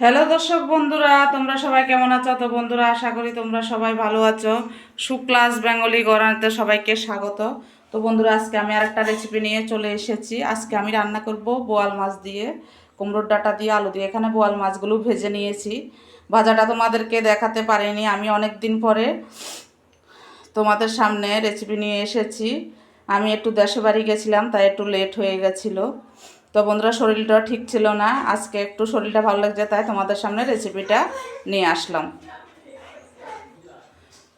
Hello দর্শক বন্ধুরা, তোমরা সবাই কেমন আছো? তো বন্ধুরা, আশা করি তোমরা সবাই ভালো আছো। সুক্লাস বেঙ্গলি গড়াতে সবাইকে স্বাগত। তো বন্ধুরা, আজকে আমি আর একটা রেসিপি নিয়ে চলে এসেছি। আজকে আমি রান্না করব বোয়াল মাছ দিয়ে, কুমড়োর ডাটা দিয়ে, আলু দিয়ে। এখানে বোয়াল মাছগুলো ভেজে নিয়েছি। ভাজাটা তোমাদেরকে দেখাতে পারিনি, আমি অনেক দিন পরে তোমাদের সামনে রেসিপি নিয়ে এসেছি। আমি একটু দেশে বাড়ি গেছিলাম, তাই একটু লেট হয়ে গেছিল। তো বন্ধুরা শরীরটা ঠিক ছিল না। আজকে একটু শরীরটা ভালো লাগছে, তাই তোমাদের সামনে রেসিপিটা নিয়ে আসলাম।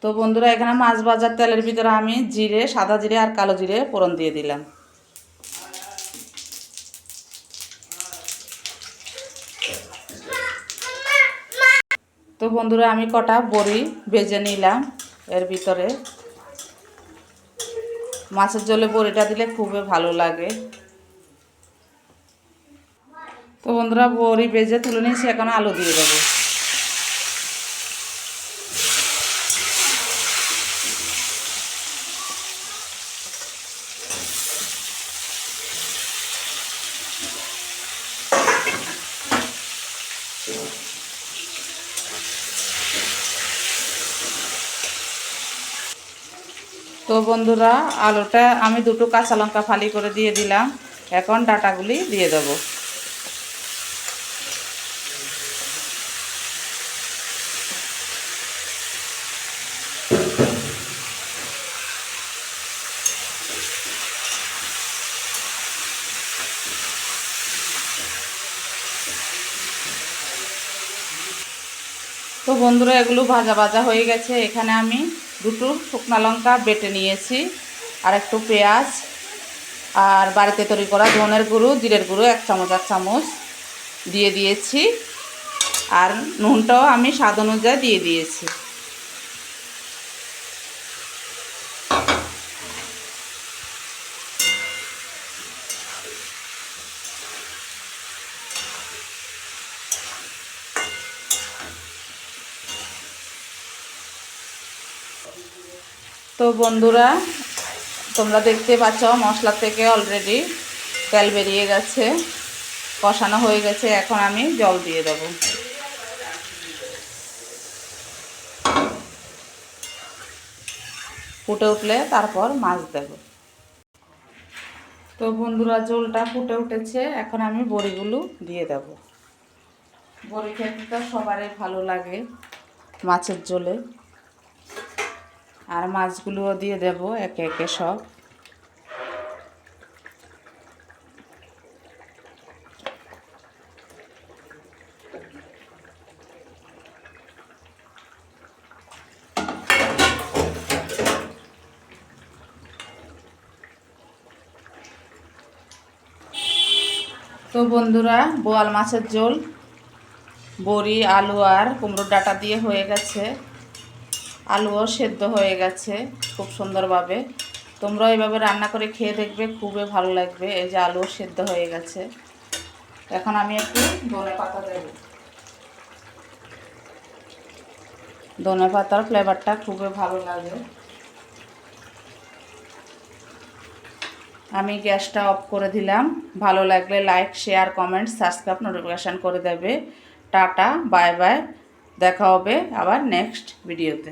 তো বন্ধুরা, এখানে মাছ ভাজার তেলের ভিতরে আমি জিরে, সাদা জিরে আর কালো জিরে ফোড়ন দিয়ে দিলাম। তো বন্ধুরা, আমি কটা বড়ি ভেজে নিলাম এর ভিতরে। মাছের জলে বড়িটা দিলে খুবই ভালো লাগে। তো বন্ধুরা বড়ি বেজে তুলে নিয়েছি, এখন আলু দিয়ে দেবো। তো বন্ধুরা, আলুটা আমি দুটো কাঁচা লঙ্কা ফালি করে দিয়ে দিলাম, এখন ডাটাগুলি দিয়ে দেবো। তো বন্ধুরা, এগুলো ভাজা ভাজা হয়ে গেছে। এখানে আমি দুটো শুকনা লঙ্কা বেটে নিয়েছি আর একটু পেঁয়াজ আর বাড়িতে তৈরি করা ধনের গুঁড়ো, জিরের গুঁড়ো, এক চামচ এক চামচ দিয়ে দিয়েছি। আর নুনটাও আমি স্বাদ অনুযায়ী দিয়ে দিয়েছি। তো বন্ধুরা, তোমরা দেখতে পাচ্ছ, মশলা থেকে অলরেডি তেল বেরিয়ে গেছে, কষানো হয়ে গেছে, এখন আমি জল দিয়ে দেব। ফুটে উঠলে তারপর মাছ দেব। তো বন্ধুরা জলটা ফুটে উঠেছে, এখন আমি বড়িগুলো দিয়ে দেব। বড়ি খেতে তো সবারই ভালো লাগে মাছের জলে আর মাছগুলোও দিয়ে দেব একে একে সব। তো বন্ধুরা, বোয়াল মাছের ঝোল, বড়ি, আলু আর কুমড়োর ডাটা দিয়ে হয়ে গেছে। আলুও সেদ্ধ হয়ে গেছে খুব সুন্দরভাবে। তোমরা এইভাবে রান্না করে খেয়ে দেখবে, খুবই ভালো লাগবে। এই যে আলুও সেদ্ধ হয়ে গেছে। এখন আমি একটু ধনে পাতা দেব। ধনে পাতার ফ্লেভারটা খুবই ভালো লাগে। আমি গ্যাসটা অফ করে দিলাম। ভালো লাগলে like, share, comment, subscribe, notification করে দেবে। Tata, bye bye. দেখা হবে আবার নেক্সট ভিডিওতে।